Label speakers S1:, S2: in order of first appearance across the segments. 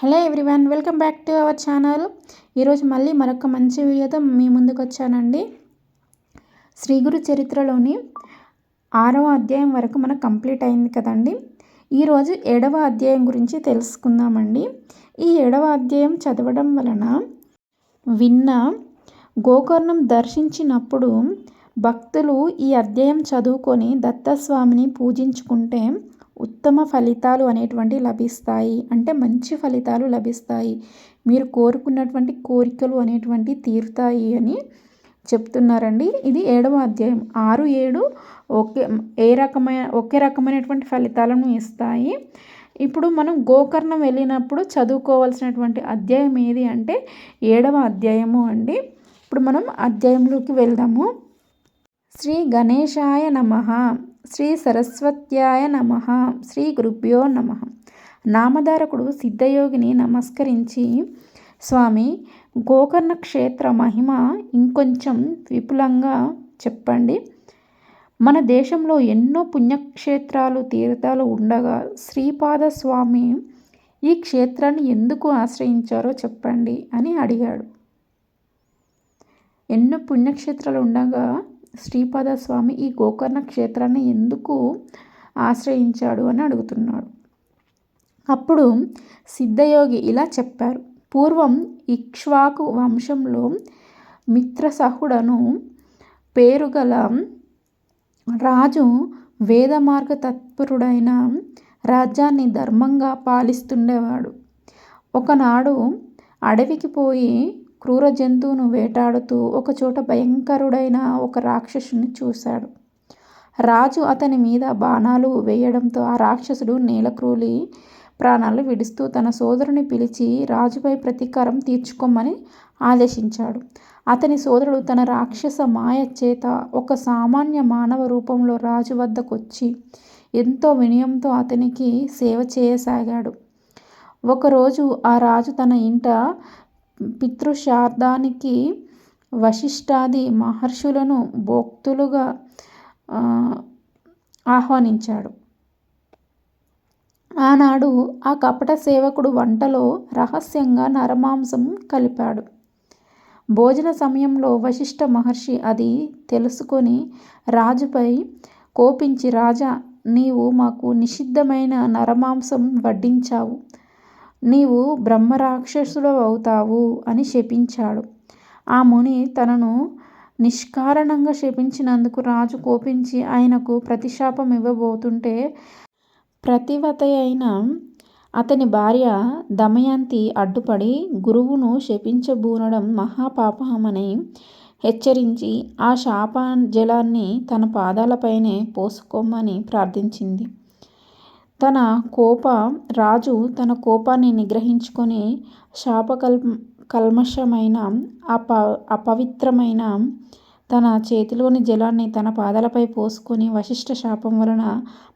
S1: Hello everyone welcome back to our channel. ఈరోజు మళ్ళీ మరొక మంచి వీడియోతో మీ ముందుకు వచ్చానండి. శ్రీ గురు చరిత్రలోని ఆరవ అధ్యాయం వరకు మనకు కంప్లీట్ అయింది కదండి. ఈరోజు ఏడవ అధ్యాయం గురించి తెలుసుకుందామండి. ఈ ఏడవ అధ్యాయం చదవడం వలన విన్న గోకర్ణం దర్శించినప్పుడు భక్తులు ఈ అధ్యాయం చదువుకొని దత్తస్వామిని పూజించుకుంటే ఉత్తమ ఫలితాలు అనేటువంటివి లభిస్తాయి. అంటే మంచి ఫలితాలు లభిస్తాయి. మీరు కోరుకున్నటువంటి కోరికలు అనేటువంటివి తీరుతాయి అని చెప్తున్నారండి. ఇది ఏడవ అధ్యాయం. ఆరు ఏడు ఒకే ఏ రకమైన ఒకే రకమైనటువంటి ఫలితాలను ఇస్తాయి. ఇప్పుడు మనం గోకర్ణం వెళ్ళినప్పుడు చదువుకోవాల్సినటువంటి అధ్యాయం ఏది అంటే ఏడవ అధ్యాయము అండి. ఇప్పుడు మనం అధ్యాయంలోకి వెళ్దాము. శ్రీ గణేశాయ నమ. శ్రీ సరస్వత్యాయ నమ. శ్రీ గురుభ్యో నమ. నామధారకుడు సిద్ధయోగిని నమస్కరించి స్వామి గోకర్ణ క్షేత్ర మహిమ ఇంకొంచెం విపులంగా చెప్పండి. మన దేశంలో ఎన్నో పుణ్యక్షేత్రాలు తీర్థాలు ఉండగా శ్రీపాద స్వామి ఈ క్షేత్రాన్ని ఎందుకు ఆశ్రయించారో చెప్పండి అని అడిగాడు. ఎన్నో పుణ్యక్షేత్రాలు ఉండగా శ్రీపాద స్వామి ఈ గోకర్ణ క్షేత్రాన్ని ఎందుకు ఆశ్రయించాడు అని అడుగుతున్నాడు. అప్పుడు సిద్ధయోగి ఇలా చెప్పారు. పూర్వం ఇక్ష్వాకు వంశంలో మిత్రసహుడను పేరుగల రాజు వేదమార్గ తత్పరుడైన రాజ్యాన్ని ధర్మంగా పాలిస్తుండేవాడు. ఒకనాడు అడవికి పోయి క్రూర జంతువును వేటాడుతూ ఒకచోట భయంకరుడైన ఒక రాక్షసుని చూశాడు. రాజు అతని మీద బాణాలు వేయడంతో ఆ రాక్షసుడు నేలక్రూలి ప్రాణాలు విడుస్తూ తన సోదరుని పిలిచి రాజుపై ప్రతీకారం తీర్చుకోమని ఆదేశించాడు. అతని సోదరుడు తన రాక్షస మాయ చేత ఒక సామాన్య మానవ రూపంలో రాజు వద్దకొచ్చి ఎంతో వినయంతో అతనికి సేవ చేయసాగాడు. ఒకరోజు ఆ రాజు తన ఇంట పితృశార్థానికి వశిష్ఠాది మహర్షులను భోక్తులుగా ఆహ్వానించాడు. ఆనాడు ఆ కపట సేవకుడు వంటలో రహస్యంగా నరమాంసం కలిపాడు. భోజన సమయంలో వశిష్ఠ మహర్షి అది తెలుసుకొని రాజుపై కోపించి రాజా నీవు మాకు నిషిద్ధమైన నరమాంసం వడ్డించావు. నీవు బ్రహ్మరాక్షసుడు అవుతావు అని శపించాడు. ఆ ముని తనను నిష్కారణంగా శపించినందుకు రాజు కోపించి ఆయనకు ప్రతిశాపం ఇవ్వబోతుంటే ప్రతివత అయిన అతని భార్య దమయంతి అడ్డుపడి గురువును శపించబూనడం మహాపాపమని హెచ్చరించి ఆ శాప జలాన్ని తన పాదాలపైనే పోసుకోమని ప్రార్థించింది. తన కోప రాజు తన కోపాన్ని నిగ్రహించుకొని శాపకల్ కల్మషమైన అప అపవిత్రమైన తన చేతిలోని జలాన్ని తన పాదాలపై పోసుకొని వశిష్ఠ శాపం వలన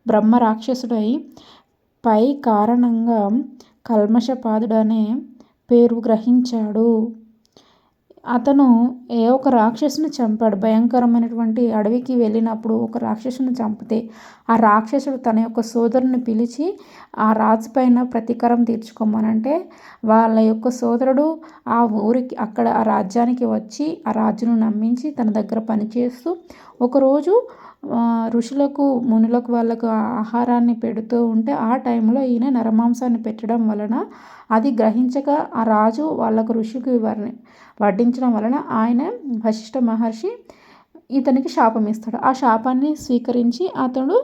S1: బ్రహ్మ రాక్షసుడై పై కారణంగా కల్మషపాదుడనే పేరు గ్రహించాడు. అతను ఏ ఒక రాక్షసుని చంపాడు. భయంకరమైనటువంటి అడవికి వెళ్ళినప్పుడు ఒక రాక్షసుని చంపితే ఆ రాక్షసుడు తన యొక్క సోదరుని పిలిచి ఆ రాజు పైన ప్రతీకారం తీర్చుకోమనంటే వాళ్ళ యొక్క సోదరుడు ఆ ఊరికి అక్కడ ఆ రాజ్యానికి వచ్చి ఆ రాజును నమ్మించి తన దగ్గర పనిచేస్తూ ఒకరోజు ఋషులకు మునులకు వాళ్ళకు ఆహారాన్ని పెడుతూ ఉంటే ఆ టైంలో ఈయన నరమాంసాన్ని పెట్టడం వలన అది గ్రహించక ఆ రాజు వాళ్ళకు ఋషికి వడ్డించడం వలన ఆయన వశిష్ఠ మహర్షి ఇతనికి శాపం ఇస్తాడు. ఆ శాపాన్ని స్వీకరించి అతడు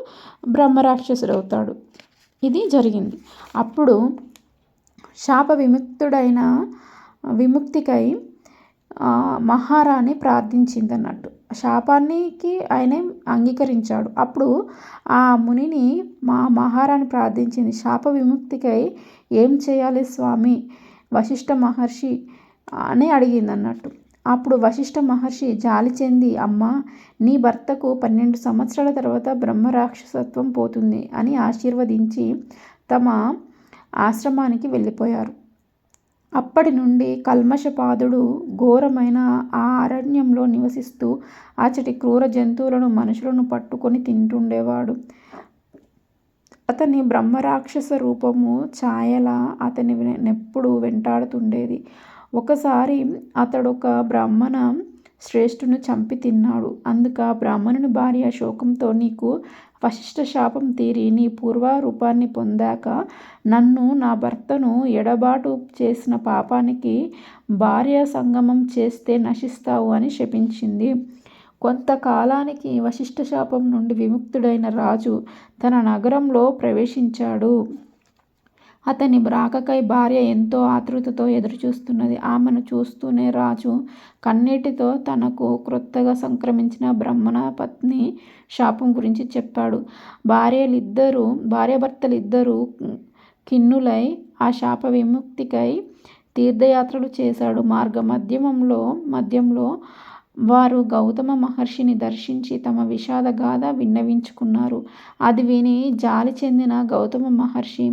S1: బ్రహ్మరాక్షసుడు అవుతాడు ఇది జరిగింది. అప్పుడు శాప విముక్తుడైన విముక్తికై మహారాణి ప్రార్థించింది అన్నట్టు శాపానికి ఆయనే అంగీకరించాడు. అప్పుడు ఆ మునిని మా మహారాణి ప్రార్థించింది. శాప విముక్తికై ఏం చేయాలి స్వామి? వశిష్ఠ మహర్షి అని అడిగింది అన్నట్టు. అప్పుడు వశిష్ఠ మహర్షి జాలి చెంది అమ్మ నీ భర్తకు పన్నెండు సంవత్సరాల తర్వాత బ్రహ్మరాక్షసత్వం పోతుంది అని ఆశీర్వదించి తమ ఆశ్రమానికి వెళ్ళిపోయారు. అప్పటి నుండి కల్మషపాదుడు ఘోరమైన ఆ అరణ్యంలో నివసిస్తూ అచటి క్రూర జంతువులను మనుషులను పట్టుకొని తింటుండేవాడు. అతని బ్రహ్మరాక్షస రూపము ఛాయలా అతని నెప్పుడు వెంటాడుతుండేది. ఒకసారి అతడొక బ్రాహ్మణ శ్రేష్ఠును చంపి తిన్నాడు. అందుక బ్రాహ్మణుని భార్య శోకంతో నీకు వశిష్ఠ శాపం తీరి నీ పూర్వరూపాన్ని పొందాక నన్ను నా భర్తను ఎడబాటు చేసిన పాపానికి భార్య సంగమం చేస్తే నశిస్తావు అని శపించింది. కొంతకాలానికి వశిష్ఠ శాపం నుండి విముక్తుడైన రాజు తన నగరంలో ప్రవేశించాడు. అతని బ్రాకకై భార్య ఎంతో ఆతృతతో ఎదురుచూస్తున్నది. ఆమెను చూస్తూనే రాజు కన్నీటితో తనకు క్రొత్తగా సంక్రమించిన బ్రహ్మణ పత్ని శాపం గురించి చెప్పాడు. భార్యలిద్దరూ భార్యాభర్తలిద్దరూ ఖిన్నులై ఆ శాప విముక్తికై తీర్థయాత్రలు చేశాడు. మార్గ మధ్యమంలో మధ్యంలో వారు గౌతమ మహర్షిని దర్శించి తమ విషాద గాథ విన్నవించుకున్నారు. అది విని జాలి చెందిన గౌతమ మహర్షి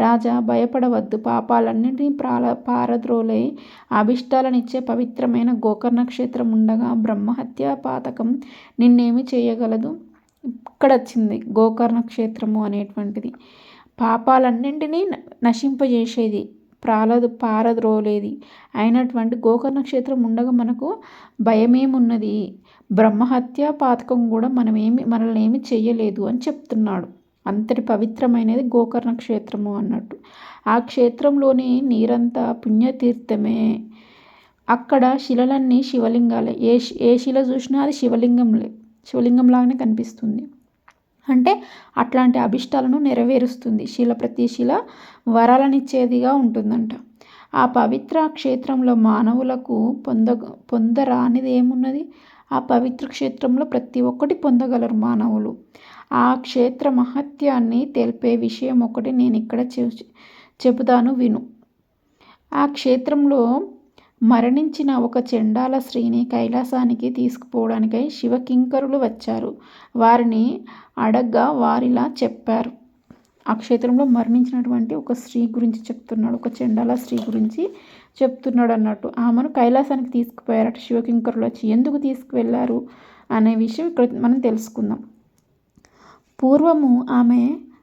S1: రాజా భయపడవద్దు. పాపాలన్నింటినీ ప్రాల పారద్రోలై. అభిష్టాలనిచ్చే పవిత్రమైన గోకర్ణ క్షేత్రం ఉండగా బ్రహ్మహత్య పాతకం నిన్నేమి చేయగలదు? ఇక్కడ వచ్చింది గోకర్ణ క్షేత్రము అనేటువంటిది. పాపాలన్నింటినీ నశింపజేసేది. ప్రాలదు పారద్రోలేది. అయినటువంటి గోకర్ణ క్షేత్రం ఉండగా మనకు భయమేమున్నది? బ్రహ్మహత్య పాతకం కూడా మనమేమి మనల్ని ఏమి చేయలేదు అని చెప్తున్నాడు. అంతటి పవిత్రమైనది గోకర్ణ క్షేత్రము అన్నట్టు. ఆ క్షేత్రంలోని నీరంతా పుణ్యతీర్థమే. అక్కడ శిలలన్నీ శివలింగాలే. ఏ ఏ శిల చూసినా అది శివలింగంలే. శివలింగం లాగానే కనిపిస్తుంది. అంటే అట్లాంటి అభిష్టాలను నెరవేరుస్తుంది. శిల ప్రతి శిల వరాలనిచ్చేదిగా ఉంటుందంట. ఆ పవిత్ర క్షేత్రంలో మానవులకు పొంద పొందరానిది ఏమున్నది ఆ పవిత్ర క్షేత్రంలో ప్రతి ఒక్కటి పొందగలరు మానవులు. ఆ క్షేత్ర మహత్యాన్ని తెలిపే విషయం ఒకటి నేను ఇక్కడ చెబుతాను విను. ఆ క్షేత్రంలో మరణించిన ఒక చెండాల స్త్రీని కైలాసానికి తీసుకుపోవడానికై శివకింకరులు వచ్చారు. వారిని అడగ్గా వారిలా చెప్పారు. ఆ క్షేత్రంలో మరణించినటువంటి ఒక స్త్రీ గురించి చెప్తున్నాడు ఒక చెండాల స్త్రీ గురించి చెప్తున్నాడు అన్నట్టు. ఆమెను కైలాసానికి తీసుకుపోయారట శివకింకరులు వచ్చి. ఎందుకు తీసుకువెళ్ళారు అనే విషయం ఇక్కడ మనం తెలుసుకుందాం. పూర్వము ఆమె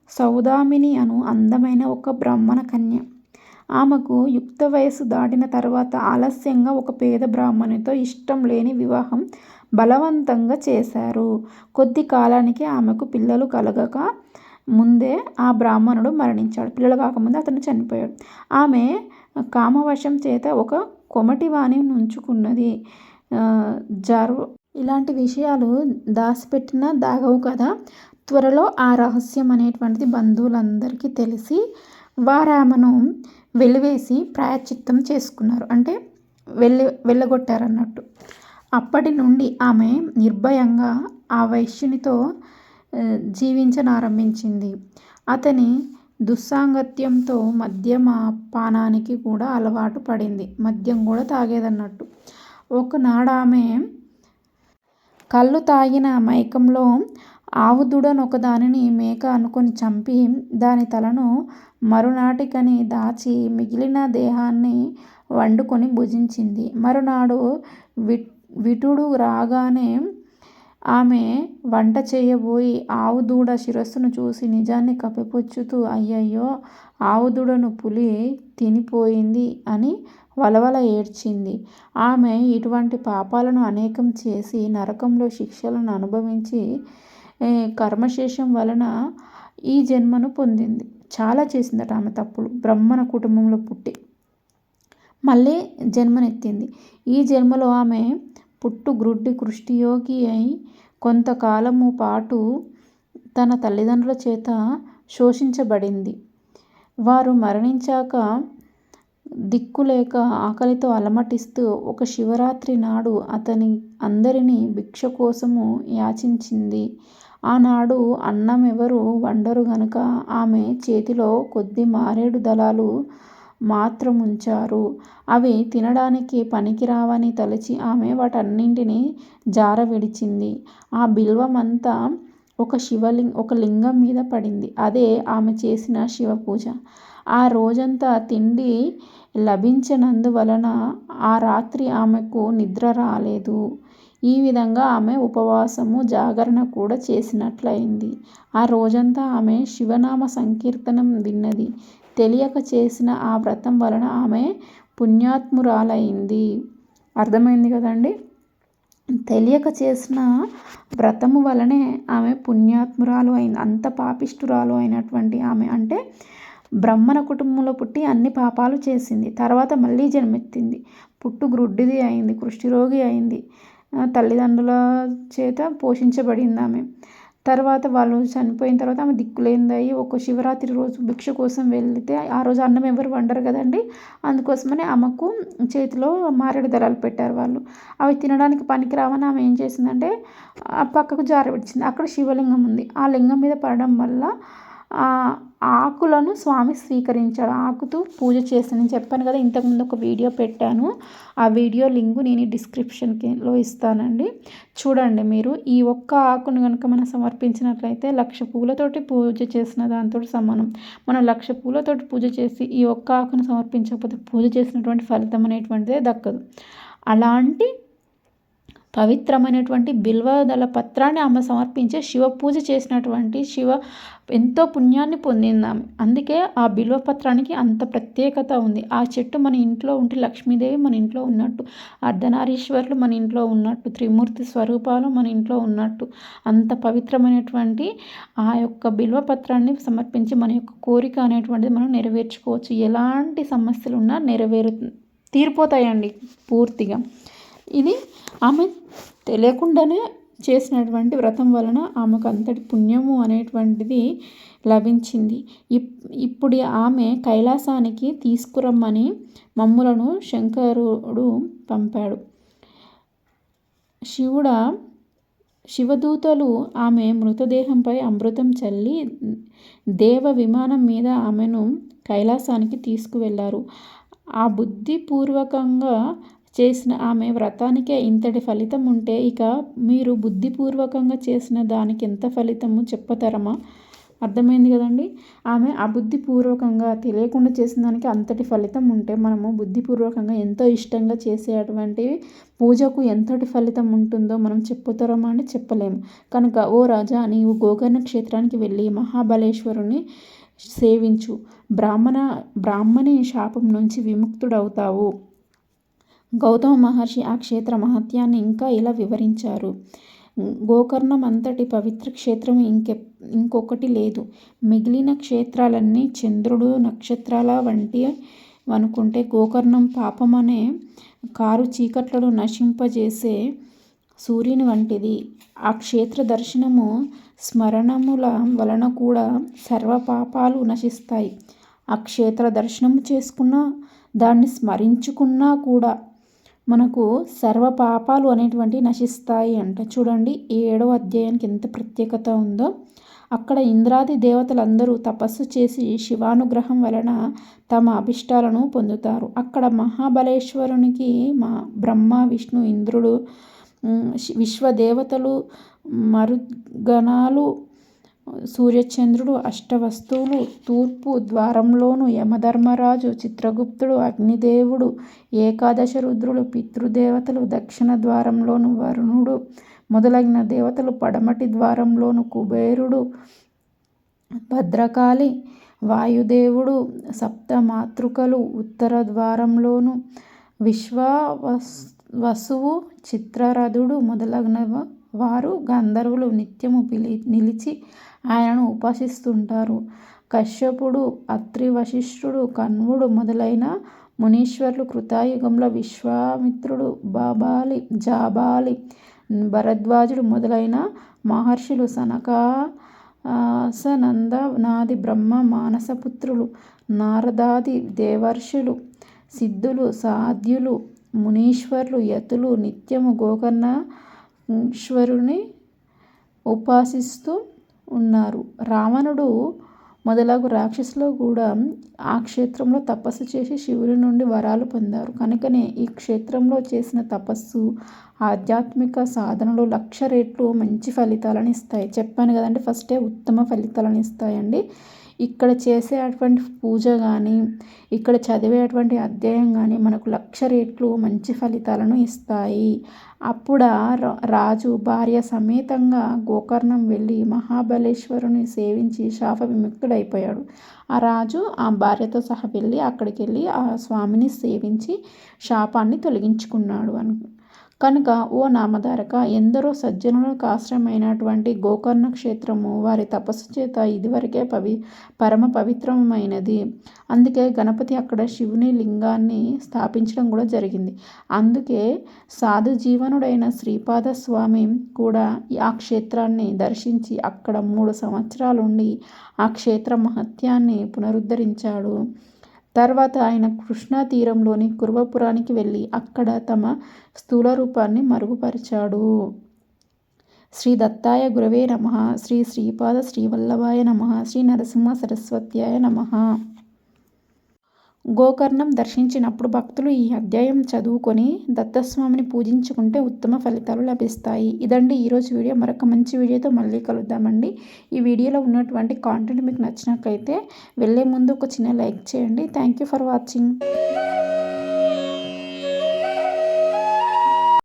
S1: సౌదామిని అను అందమైన ఒక బ్రాహ్మణ కన్య. ఆమెకు యుక్త వయస్సు దాటిన తర్వాత ఆలస్యంగా ఒక పేద బ్రాహ్మణితో ఇష్టం లేని వివాహం బలవంతంగా చేశారు. కొద్ది కాలానికి ఆమెకు పిల్లలు కలగక ముందే ఆ బ్రాహ్మణుడు మరణించాడు. పిల్లలు కాకముందే అతను చనిపోయాడు. ఆమె కామవశం చేత ఒక కొమటివాణి నుంచుకున్నది. జర్వ ఇలాంటి విషయాలు దాసిపెట్టిన దాగవు కదా. త్వరలో ఆ రహస్యం అనేటువంటిది బంధువులందరికీ తెలిసి వారు ఆమెను వెలివేసి ప్రాయశ్చిత్తం చేసుకున్నారు. అంటే వెళ్ళి వెళ్ళగొట్టారన్నట్టు. అప్పటి నుండి ఆమె నిర్భయంగా ఆ వైశ్యునితో జీవించనారంభించింది. అతని దుస్సాంగత్యంతో మద్యమ పానానికి కూడా అలవాటు పడింది. మద్యం కూడా తాగేదన్నట్టు. ఒకనాడు ఆమె కళ్ళు తాగిన మైకంలో ఆవు దానిని మేక అనుకొని చంపి దాని తలను మరునాటికని దాచి మిగిలిన దేహాన్ని వండుకొని భుజించింది. మరునాడు వి విటుడు రాగానే ఆమె వంట చేయబోయి ఆవు దూడ శిరస్సును చూసి నిజాన్ని కప్పిపుచ్చుతూ అయ్యయ్యో ఆవు దూడను పులి తినిపోయింది అని వలవల ఏడ్చింది. ఆమె ఇటువంటి పాపాలను అనేకం చేసి నరకంలో శిక్షలను అనుభవించి కర్మశేషం వలన ఈ జన్మను పొందింది. చాలా చేసిందట ఆమె తప్పులు బ్రహ్మణ కుటుంబంలో పుట్టి మళ్ళీ జన్మనెత్తింది. ఈ జన్మలో ఆమె పుట్టు గ్రుడ్డి కృష్టియోగి అయి కొంతకాలము పాటు తన తల్లిదండ్రుల చేత శోషించబడింది. వారు మరణించాక దిక్కులేక ఆకలితో అలమటిస్తూ ఒక శివరాత్రి నాడు అతని అందరినీ భిక్ష కోసము యాచించింది. ఆనాడు అన్నం ఎవరు వండరు గనుక ఆమె చేతిలో కొద్ది మారేడు దళాలు మాత్రముంచారు. అవి తినడానికి పనికిరావని తలచి ఆమె వాటన్నింటినీ జార విడిచింది ఆ బిల్వమంతా ఒక శివలింగ ఒక లింగం మీద పడింది. అదే ఆమె చేసిన శివ పూజ ఆ రోజంతా తిండి లభించనందువలన ఆ రాత్రి ఆమెకు నిద్ర రాలేదు. ఈ విధంగా ఆమె ఉపవాసము జాగరణ కూడా చేసినట్లయింది. ఆ రోజంతా ఆమె శివనామ సంకీర్తనం విన్నది. తెలియక చేసిన ఆ వ్రతం వలన ఆమె పుణ్యాత్మురాలైంది. అర్థమైంది కదండి? తెలియక చేసిన వ్రతము వలనే ఆమె పుణ్యాత్మురాలు అయింది. అంత పాపిష్ఠురాలు అయినటువంటి ఆమె. అంటే బ్రహ్మణ కుటుంబంలో పుట్టి అన్ని పాపాలు చేసింది. తర్వాత మళ్ళీ జన్మెత్తింది. పుట్టు గ్రుడ్డిది అయింది కృష్టిరోగి అయింది. తల్లిదండ్రుల చేత పోషించబడింది ఆమె. తర్వాత వాళ్ళు చనిపోయిన తర్వాత ఆమె దిక్కులేందయ్యి. ఒక శివరాత్రి రోజు భిక్ష కోసం వెళితే ఆ రోజు అన్నం ఎవరు వండరు కదండి. అందుకోసమని ఆమెకు చేతిలో మారేడు దళాలు పెట్టారు వాళ్ళు. అవి తినడానికి పనికిరావని ఆమె ఏం చేసిందంటే పక్కకు జారబెట్టింది అక్కడ శివలింగం ఉంది. ఆ లింగం మీద పడడం వల్ల ఆకులను స్వామి స్వీకరించాడు. ఆకుతూ పూజ చేస్తానని నేను చెప్పాను కదా ఇంతకుముందు ఒక వీడియో పెట్టాను. ఆ వీడియో లింక్ నేను డిస్క్రిప్షన్లో ఇస్తానండి. చూడండి మీరు ఈ ఒక్క ఆకును కనుక మనం సమర్పించినట్లయితే లక్ష పూలతోటి పూజ చేసిన దాంతో సమానం. మనం లక్ష పూలతోటి పూజ చేసి ఈ ఒక్క ఆకును సమర్పించకపోతే పూజ చేసినటువంటి ఫలితం అనేటువంటిదే దక్కదు. అలాంటి పవిత్రమైనటువంటి బిల్వదళ పత్రాన్ని ఆమె సమర్పించే శివ పూజ చేసినటువంటి శివ ఎంతో పుణ్యాన్ని పొందింది ఆమె అందుకే ఆ బిల్వ పత్రానికి అంత ప్రత్యేకత ఉంది. ఆ చెట్టు మన ఇంట్లో ఉంటే లక్ష్మీదేవి మన ఇంట్లో ఉన్నట్టు అర్ధనారీశ్వరులు మన ఇంట్లో ఉన్నట్టు త్రిమూర్తి స్వరూపాలు మన ఇంట్లో ఉన్నట్టు అంత పవిత్రమైనటువంటి ఆ యొక్క బిల్వ పత్రాన్ని సమర్పించి మన యొక్క కోరిక అనేటువంటిది మనం నెరవేర్చుకోవచ్చు. ఎలాంటి సమస్యలు ఉన్నా నెరవేరు తీరిపోతాయండి పూర్తిగా. ఇది ఆమె తెలియకుండానే చేసినటువంటి వ్రతం వలన ఆమెకు అంతటి పుణ్యము అనేటువంటిది లభించింది. ఇప్ ఇప్పుడు ఆమె కైలాసానికి తీసుకురమ్మని మమ్ములను శంకరుడు పంపాడు. శివుడ శివదూతలు ఆమె మృతదేహంపై అమృతం చల్లి దేవ విమానం మీద ఆమెను కైలాసానికి తీసుకువెళ్ళారు ఆ బుద్ధిపూర్వకంగా చేసిన ఆమె వ్రతానికే ఇంతటి ఫలితం ఉంటే ఇక మీరు బుద్ధిపూర్వకంగా చేసిన దానికి ఎంత ఫలితము చెప్పతరమా? అర్థమైంది కదండి? ఆమె అబుద్ధిపూర్వకంగా తెలియకుండా చేసిన దానికి అంతటి ఫలితం ఉంటే మనము బుద్ధిపూర్వకంగా ఎంతో ఇష్టంగా చేసేటువంటి పూజకు ఎంతటి ఫలితం ఉంటుందో మనం చెప్పుతరమా అని చెప్పలేము. కనుక ఓ రాజా నీవు గోకర్ణ క్షేత్రానికి వెళ్ళి మహాబలేశ్వరుని సేవించు. బ్రాహ్మణ బ్రాహ్మణి శాపం నుంచి విముక్తుడవుతావు. గౌతమ మహర్షి ఆ క్షేత్ర మహత్యాన్ని ఇంకా ఇలా వివరించారు. గోకర్ణం అంతటి పవిత్ర క్షేత్రం ఇంకె ఇంకొకటి లేదు. మిగిలిన క్షేత్రాలన్నీ చంద్రుడు నక్షత్రాల వంటి అనుకుంటే గోకర్ణం పాపమనే కారు చీకట్లను నశింపజేసే సూర్యుని వంటిది. ఆ క్షేత్ర దర్శనము స్మరణముల వలన కూడా సర్వ పాపాలు నశిస్తాయి. ఆ క్షేత్ర దర్శనం చేసుకున్నా దాన్ని స్మరించుకున్నా కూడా మనకు సర్వ పాపాలు అనేటువంటివి నశిస్తాయి అంట. చూడండి ఈ ఏడవ అధ్యాయానికి ఎంత ప్రత్యేకత ఉందో. అక్కడ ఇంద్రాది దేవతలందరూ తపస్సు చేసి శివానుగ్రహం వలన తమ అభిష్టాలను పొందుతారు. అక్కడ మహాబలేశ్వరునికి మా బ్రహ్మ విష్ణు ఇంద్రుడు విశ్వదేవతలు మరుగణాలు సూర్యచంద్రుడు అష్టవస్తువులు తూర్పు ద్వారంలోను యమధర్మరాజు చిత్రగుప్తుడు అగ్నిదేవుడు ఏకాదశ రుద్రులు పితృదేవతలు దక్షిణ ద్వారంలోను వరుణుడు మొదలగిన దేవతలు పడమటి ద్వారంలోను కుబేరుడు భద్రకాళి వాయుదేవుడు సప్త మాతృకలు ఉత్తర ద్వారంలోను విశ్వ వసువు చిత్రరథుడు మొదలైన వారు గంధర్వులు నిత్యము పిలి నిలిచి ఆయనను ఉపాసిస్తుంటారు. కశ్యపుడు అత్రి వశిష్ఠుడు కన్వుడు మొదలైన మునీశ్వరులు కృతాయుగంలో విశ్వామిత్రుడు బాబాలి జాబాలి భరద్వాజుడు మొదలైన మహర్షులు సనక నాది బ్రహ్మ మానసపుత్రులు నారదాది దేవర్షులు సిద్ధులు సాధ్యులు మునీశ్వరులు యతులు నిత్యము గోకర్ణేశ్వరుని ఉపాసిస్తూ ఉన్నారు. రావణుడు మొదలగు రాక్షసులు కూడా ఆ క్షేత్రంలో తపస్సు చేసి శివుని నుండి వరాలు పొందారు. కనుకనే ఈ క్షేత్రంలో చేసిన తపస్సు ఆధ్యాత్మిక సాధనలు లక్ష రెట్లు మంచి ఫలితాలను ఇస్తాయి. చెప్పాను కదండి ఫస్టే ఉత్తమ ఫలితాలను ఇస్తాయండి. ఇక్కడ చేసేటువంటి పూజ కానీ ఇక్కడ చదివేటువంటి అధ్యాయం కానీ మనకు లక్ష రెట్లు మంచి ఫలితాలను ఇస్తాయి. అప్పుడ రాజు భార్య సమేతంగా గోకర్ణం వెళ్ళి మహాబలేశ్వరుని సేవించి శాప విముక్తుడైపోయాడు. ఆ రాజు ఆ భార్యతో సహా వెళ్ళి అక్కడికి వెళ్ళి ఆ స్వామిని సేవించి శాపాన్ని తొలగించుకున్నాడు అని కనుక ఓ నామధారక ఎందరో సజ్జనులకు ఆశ్రమైనటువంటి గోకర్ణ క్షేత్రము వారి తపస్సు చేత ఇదివరకే పవి పరమ పవిత్రమైనది. అందుకే గణపతి అక్కడ శివుని లింగాన్ని స్థాపించడం కూడా జరిగింది. అందుకే సాధు జీవనుడైన శ్రీపాద స్వామి కూడా ఆ క్షేత్రాన్ని దర్శించి అక్కడ మూడు సంవత్సరాలుండి ఆ క్షేత్ర మహత్యాన్ని పునరుద్ధరించాడు. తర్వాత ఆయన కృష్ణా తీరంలోని కుర్వపురానికి వెళ్ళి అక్కడ తమ స్థూల రూపాన్ని మరుగుపరిచాడు. శ్రీ దత్తాయ గురవే నమ. శ్రీ శ్రీపాద శ్రీవల్లభాయ నమ. శ్రీ నరసింహ సరస్వత్యాయ నమ. గోకర్ణం దర్శించినప్పుడు భక్తులు ఈ అధ్యాయం చదువుకొని దత్తస్వామిని పూజించుకుంటే ఉత్తమ ఫలితాలు లభిస్తాయి. ఇదండి ఈరోజు వీడియో. మరొక మంచి వీడియోతో మళ్ళీ కలుద్దామండి. ఈ వీడియోలో ఉన్నటువంటి కాంటెంట్ మీకు నచ్చినట్లయితే వెళ్ళే ముందు ఒక చిన్న లైక్ చేయండి. Thank you for watching